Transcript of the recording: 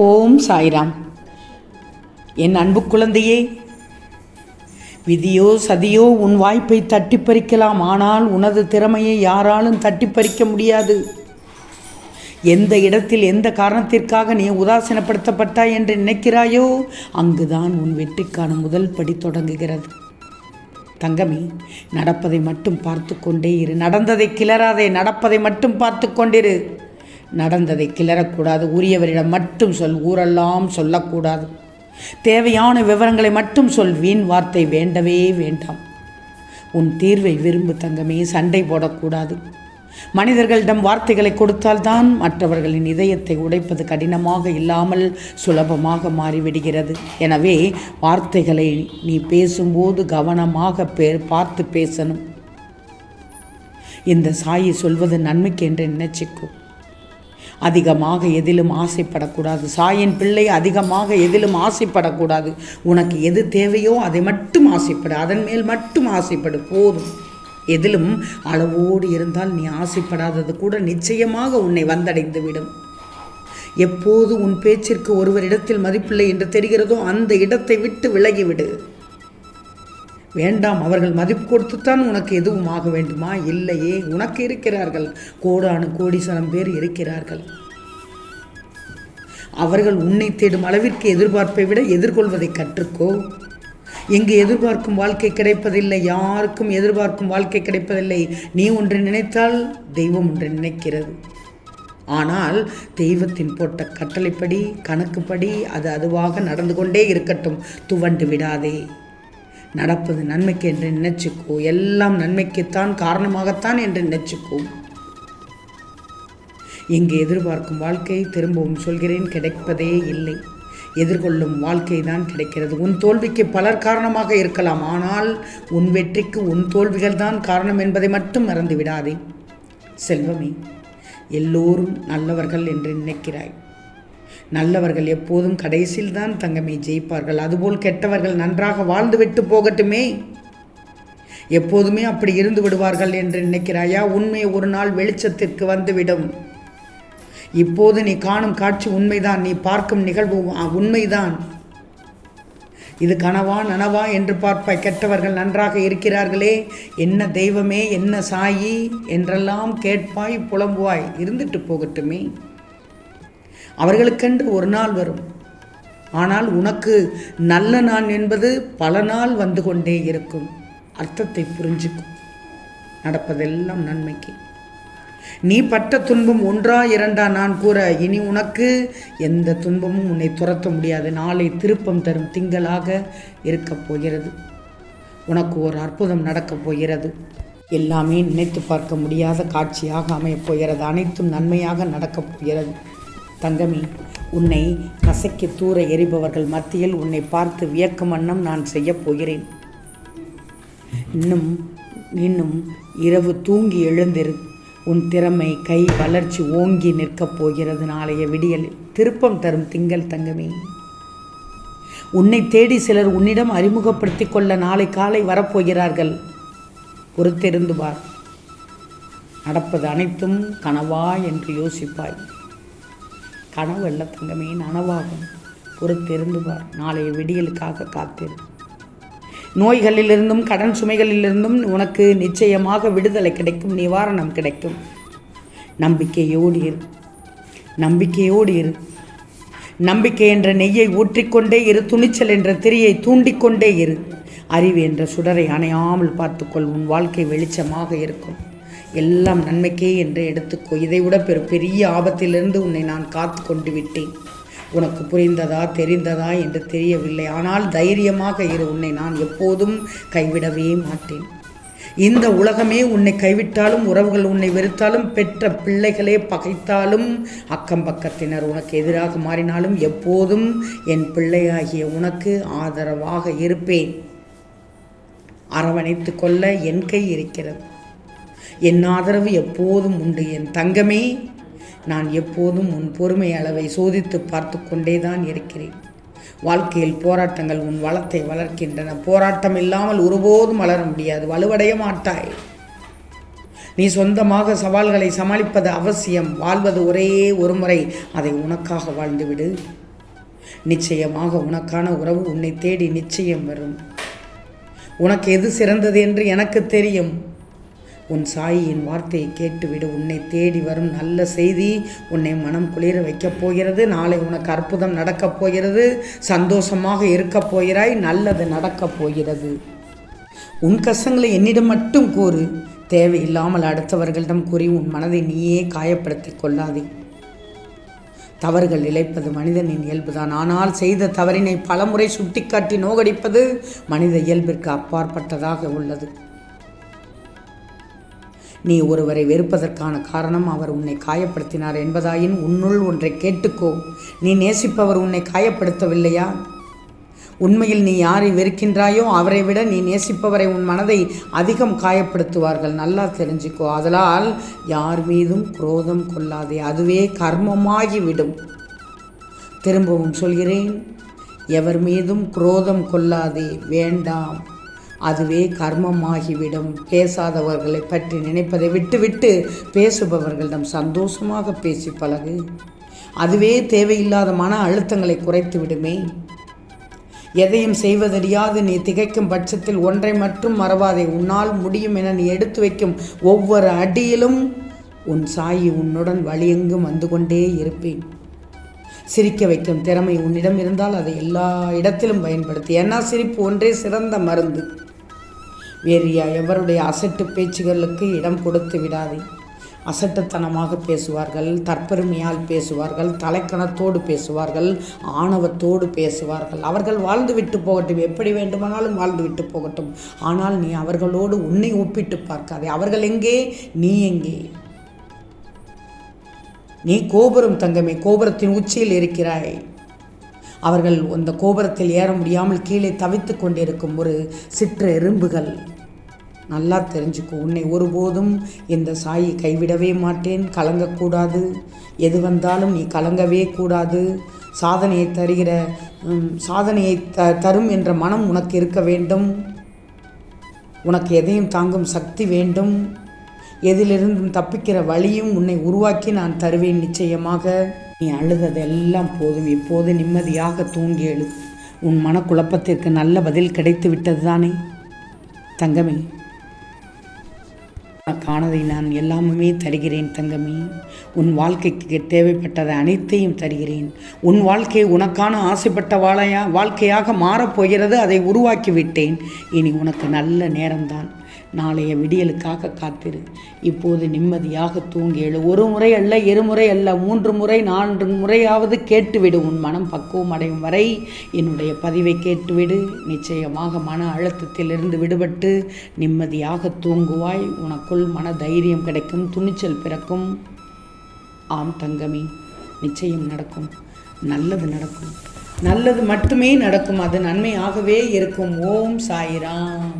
ஓம் சாய்ராம். என் அன்பு குழந்தையே விதியோ சதியோ உன் வாய்ப்பை தட்டி பறிக்கலாம் ஆனால் உனது திறமையை யாராலும் தட்டி பறிக்க முடியாது. எந்த இடத்தில் எந்த காரணத்திற்காக நீ உதாசீனப்படுத்தப்பட்டாய் என்று நினைக்கிறாயோ அங்குதான் உன் வெற்றிக்கான முதல் படி தொடங்குகிறது. தங்கமே நடப்பதை மட்டும் பார்த்து கொண்டே இரு. நடந்ததை கிளறாதே நடப்பதை மட்டும் பார்த்து கொண்டிரு நடந்ததை கிளறக்கூடாது. உரியவரிடம் மட்டும் சொல் ஊரெல்லாம் சொல்லக்கூடாது. தேவையான விவரங்களை மட்டும் சொல் வீண் வார்த்தை வேண்டவே வேண்டாம். உன் தீர்வை விரும்பு தங்கமே சண்டை போடக்கூடாது. மனிதர்களிடம் வார்த்தைகளை கொடுத்தால்தான் மற்றவர்களின் இதயத்தை உடைப்பது கடினமாக இல்லாமல் சுலபமாக மாறிவிடுகிறது. எனவே வார்த்தைகளை நீ பேசும்போது கவனமாக பே பார்த்து பேசணும். இந்த சாயி சொல்வது நன்மைக்கு என்று நினைச்சிக்கோ. அதிகமாக எதிலும் ஆசைப்படக்கூடாது. சாயின் பிள்ளை அதிகமாக எதிலும் ஆசைப்படக்கூடாது. உனக்கு எது தேவையோ அதை மட்டும் ஆசைப்படு. அதன் மேல் மட்டும் ஆசைப்படு. போதும். எதிலும் அளவோடு இருந்தால் நீ ஆசைப்படாதது கூட நிச்சயமாக உன்னை வந்தடைந்து விடும் எப்போது உன் பேச்சிற்கு ஒருவரிடத்தில் மதிப்பில்லை என்று தெரிகிறதோ அந்த இடத்தை விட்டு விலகிவிடு. வேண்டாம் அவர்கள் மதிப்பு கொடுத்துத்தான் உனக்கு எதுவும் ஆக வேண்டுமா? இல்லையே உனக்கு இருக்கிறார்கள். கோடானு கோடிசனம் பேர் இருக்கிறார்கள். அவர்கள் உன்னை தேடும் அளவிற்கு எதிர்பார்ப்பை விட எதிர்கொள்வதை கற்றுக்கோ. இங்கு எதிர்பார்க்கும் வாழ்க்கை கிடைப்பதில்லை யாருக்கும் எதிர்பார்க்கும் வாழ்க்கை கிடைப்பதில்லை. நீ ஒன்று நினைத்தால் தெய்வம் ஒன்று நினைக்கிறது. ஆனால் தெய்வத்தின் போட்ட கட்டளைப்படி கணக்குப்படி அது அதுவாக நடந்து கொண்டே இருக்கட்டும். துவண்டு விடாதே. நடப்பது நன்மைக்கு என்று நினைச்சுக்கோ. எல்லாம் நன்மைக்குத்தான் காரணமாகத்தான் என்று நினைச்சுக்கோ. இங்கு எதிர்பார்க்கும் வாழ்க்கை திரும்பவும் சொல்கிறேன் கிடைப்பதே இல்லை. எதிர்கொள்ளும் வாழ்க்கை தான் கிடைக்கிறது. உன் தோல்விக்கு பலர் காரணமாக இருக்கலாம். ஆனால் உன் வெற்றிக்கு உன் தோல்விகள் தான் காரணம் என்பதை மட்டும் மறந்து விடாதே செல்வமே எல்லோரும் நல்லவர்கள் என்று நினைக்கிறாய். நல்லவர்கள் எப்போதும் கடைசியில் தான் தங்கமே ஜெயிப்பார்கள். அதுபோல் கெட்டவர்கள் நன்றாக வாழ்ந்துவிட்டு போகட்டுமே. எப்போதுமே அப்படி இருந்து விடுவார்கள் என்று நினைக்கிறாயா? உண்மை ஒரு நாள் வெளிச்சத்திற்கு வந்துவிடும். இப்போது நீ காணும் காட்சி உண்மைதான். நீ பார்க்கும் நிகழ்வு உண்மைதான். இது கனவா நனவா என்று பார்ப்பாய். கெட்டவர்கள் நன்றாக இருக்கிறார்களே. என்ன தெய்வமே என்ன சாயி என்றெல்லாம் கேட்பாய் புலம்புவாய். இருந்துட்டு போகட்டுமே. அவர்களுக்கென்று ஒரு நாள் வரும். ஆனால் உனக்கு நல்ல நான் என்பது பல நாள் வந்து கொண்டே இருக்கும். அர்த்தத்தை புரிஞ்சுக்கும் நடப்பதெல்லாம் நன்மைக்கு. நீ பட்ட துன்பம் ஒன்றா இரண்டா நான் கூற இனி உனக்கு எந்த துன்பமும் உன்னை துரத்த முடியாது. நாளை திருப்பம் தரும் திங்களாக இருக்கப் போகிறது. உனக்கு ஒரு அற்புதம் நடக்கப் போகிறது. எல்லாமே நினைத்து பார்க்க முடியாத காட்சியாக அமையப் போகிறது. அனைத்தும் நன்மையாக நடக்கப் போகிறது. தங்கமி உன்னை கசக்கி தூர எரிபவர்கள் மத்தியில் உன்னை பார்த்து வியக்கும் வண்ணம் நான் செய்யப் போகிறேன். இன்னும் இன்னும் இரவு தூங்கி எழுந்திரு. உன் திறமை கை வளர்ச்சி ஓங்கி நிற்கப் போகிறது நாளைய விடியல். திருப்பம் தரும் திங்கள் தங்கமே. உன்னை தேடி சிலர் உன்னிடம் அறிமுகப்படுத்தி கொள்ள நாளை காலை வரப்போகிறார்கள். பொறுத்திருந்து பார். நடப்பது அனைத்தும் கனவா என்று யோசிப்பாய். கனவு அல்ல தங்கமே நனவாகும் பொறுத்திருந்துவார் நாளைய விடியலுக்காக காத்திரு. நோய்களிலிருந்தும் கடன் சுமைகளிலிருந்தும் உனக்கு நிச்சயமாக விடுதலை கிடைக்கும் நிவாரணம் கிடைக்கும். நம்பிக்கையோடு இரு. நம்பிக்கையோடு இரு. நம்பிக்கை என்ற நெய்யை ஊற்றிக்கொண்டே இரு துணிச்சல் என்ற திரியை தூண்டிக்கொண்டே இரு. அறிவு என்ற சுடரை அணையாமல் பார்த்துக்கொள் உன் வாழ்க்கை வெளிச்சமாக இருக்கும். எல்லாம் நன்மைக்கே என்று எடுத்துக்கோ இதைவிட பெரு பெரிய ஆபத்திலிருந்து உன்னை நான் காத்து கொண்டு விட்டேன். உனக்கு புரிந்ததா தெரிந்ததா என்று தெரியவில்லை. ஆனால் தைரியமாக இரு உன்னை நான் எப்போதும் கைவிடவே மாட்டேன். இந்த உலகமே உன்னை கைவிட்டாலும் உறவுகள் உன்னை வெறுத்தாலும் பெற்ற பிள்ளைகளே பகைத்தாலும் அக்கம் பக்கத்தினர் உனக்கு எதிராக மாறினாலும் எப்போதும் என் பிள்ளையாகிய உனக்கு ஆதரவாக இருப்பேன். அரவணைத்து கொள்ள என் கை இருக்கிறது. என் ஆதரவு எப்போதும் உண்டு. என் தங்கமே நான் எப்போதும் உன் பொறுமை அளவை சோதித்து பார்த்து கொண்டே தான் இருக்கிறேன். வாழ்க்கையில் போராட்டங்கள் உன் வளத்தை வளர்க்கின்றன. போராட்டம் இல்லாமல் ஒருபோதும் வளர முடியாது. வலுவடைய மாட்டாய். நீ சொந்தமாக சவால்களை சமாளிப்பது அவசியம். வாழ்வது ஒரே ஒரு முறை. அதை உனக்காக வாழ்ந்துவிடு. நிச்சயமாக உனக்கான உறவு உன்னை தேடி நிச்சயம் வரும். உனக்கு எது சிறந்தது என்று எனக்கு தெரியும். உன் சாயியின் வார்த்தையை கேட்டுவிடு. உன்னை தேடி வரும் நல்ல செய்தி உன்னை மனம் குளிர வைக்கப் போகிறது. நாளை உனக்கு அற்புதம் நடக்கப் போகிறது. சந்தோஷமாக இருக்கப் போகிறாய். நல்லது நடக்கப் போகிறது. உன் கஷ்டங்களை என்னிடம் மட்டும் கூறு. தேவையில்லாமல் அடுத்தவர்களிடம் கூறி உன் மனதை நீயே காயப்படுத்திக் கொள்ளாதே. தவறுகள் இழைப்பது மனிதனின் இயல்புதான். ஆனால் செய்த தவறினை பலமுறை சுட்டிக்காட்டி நோகடிப்பது மனித இயல்பிற்கு அப்பாற்பட்டதாக உள்ளது. நீ ஒருவரை வெறுப்பதற்கான காரணம் அவர் உன்னை காயப்படுத்தினார் என்பதாயின் உன்னுள் ஒன்றை கேட்டுக்கோ. நீ நேசிப்பவர் உன்னை காயப்படுத்தவில்லையா? உண்மையில் நீ யாரை வெறுக்கின்றாயோ அவரை விட நீ நேசிப்பவரை உன் மனதை அதிகம் காயப்படுத்துவார்கள். நல்லா தெரிஞ்சுக்கோ. அதனால் யார் மீதும் குரோதம் கொள்ளாதே. அதுவே கர்மமாகி விடும் திரும்பவும் சொல்கிறேன் எவர் மீதும் குரோதம் கொள்ளாதே. வேண்டாம். அதுவே கர்மமாகிவிடும். பேசாதவர்களை பற்றி நினைப்பதை விட்டுவிட்டு பேசுபவர்களிடம் சந்தோஷமாக பேசி பழகு. அதுவே தேவையில்லாத மன அழுத்தங்களை குறைத்து விடுமே. எதையும் செய்வதறியாது நீ திகைக்கும் பட்சத்தில் ஒன்றை மட்டும் மறவாதே. உன்னால் முடியும் என நீ எடுத்து வைக்கும் ஒவ்வொரு அடியிலும் உன் சாயி உன்னுடன் வழியெங்கும் வந்து கொண்டே இருப்பேன். சிரிக்க வைக்கும் திறமை உன்னிடம் இருந்தால் அதை எல்லா இடத்திலும் பயன்படுத்தி. ஏன்னா சிரிப்பு ஒன்றே சிறந்த மருந்து. வேறு எவருடைய அசட்டு பேச்சுகளுக்கு இடம் கொடுத்து விடாதே. அசட்டுத்தனமாக பேசுவார்கள் தற்பெருமையால் பேசுவார்கள் தலைக்கணத்தோடு பேசுவார்கள் ஆணவத்தோடு பேசுவார்கள். அவர்கள் வாழ்ந்து விட்டு போகட்டும் எப்படி வேண்டுமானாலும் வாழ்ந்து விட்டு போகட்டும். ஆனால் நீ அவர்களோடு உன்னை ஒப்பிட்டு பார்க்காதே. அவர்கள் எங்கே? நீ எங்கே? நீ கோபுரம் தங்கமே கோபுரத்தின் உச்சியில் இருக்கிறாய். அவர்கள் அந்த கோபுரத்தில் ஏற முடியாமல் கீழே தவித்து கொண்டிருக்கும் ஒரு சிற்ற எறும்புகள். நல்லா தெரிஞ்சுக்கோ. உன்னை ஒருபோதும் இந்த சாயி கைவிடவே மாட்டேன். கலங்கக்கூடாது. எது வந்தாலும் நீ கலங்கவே கூடாது. சாதனையை தருகிற சாதனையை த தரும் என்ற மனம் உனக்கு இருக்க வேண்டும். உனக்கு எதையும் தாங்கும் சக்தி வேண்டும். எதிலிருந்தும் தப்பிக்கிற வழியும் உன்னை உருவாக்கி நான் தருவேன் நிச்சயமாக. நீ அழுததெல்லாம் போதும். இப்போது நிம்மதியாக தூங்கி எழு. உன் மனக்குழப்பத்திற்கு நல்ல பதில் கிடைத்து விட்டது தானே? தங்கமே காணதை நான் எல்லாமுமே தருகிறேன் தங்கமே. உன் வாழ்க்கைக்கு தேவைப்பட்டதை அனைத்தையும் தருகிறேன். உன் வாழ்க்கை உனக்கான ஆசைப்பட்ட வாழையா வாழ்க்கையாக மாறப்போகிறது அதை உருவாக்கி விட்டேன். இனி உனக்கு நல்ல நேரம்தான். நாளைய விடியலுக்காக காத்திரு. இப்போது நிம்மதியாக தூங்கி எழு. ஒரு முறை அல்ல இருமுறை அல்ல மூன்று முறை நான்கு முறையாவது கேட்டுவிடு. உன் மனம் பக்குவம் அடையும் வரை என்னுடைய பதிவை கேட்டுவிடு. நிச்சயமாக மன அழுத்தத்திலிருந்து விடுபட்டு நிம்மதியாக தூங்குவாய். உனக்குள் மன தைரியம் கிடைக்கும் துணிச்சல் பிறக்கும். ஆம் தங்கமி நிச்சயம் நடக்கும். நல்லது நடக்கும். நல்லது மட்டுமே நடக்கும். அது நன்மையாகவே இருக்கும். ஓம் சாயிராம்.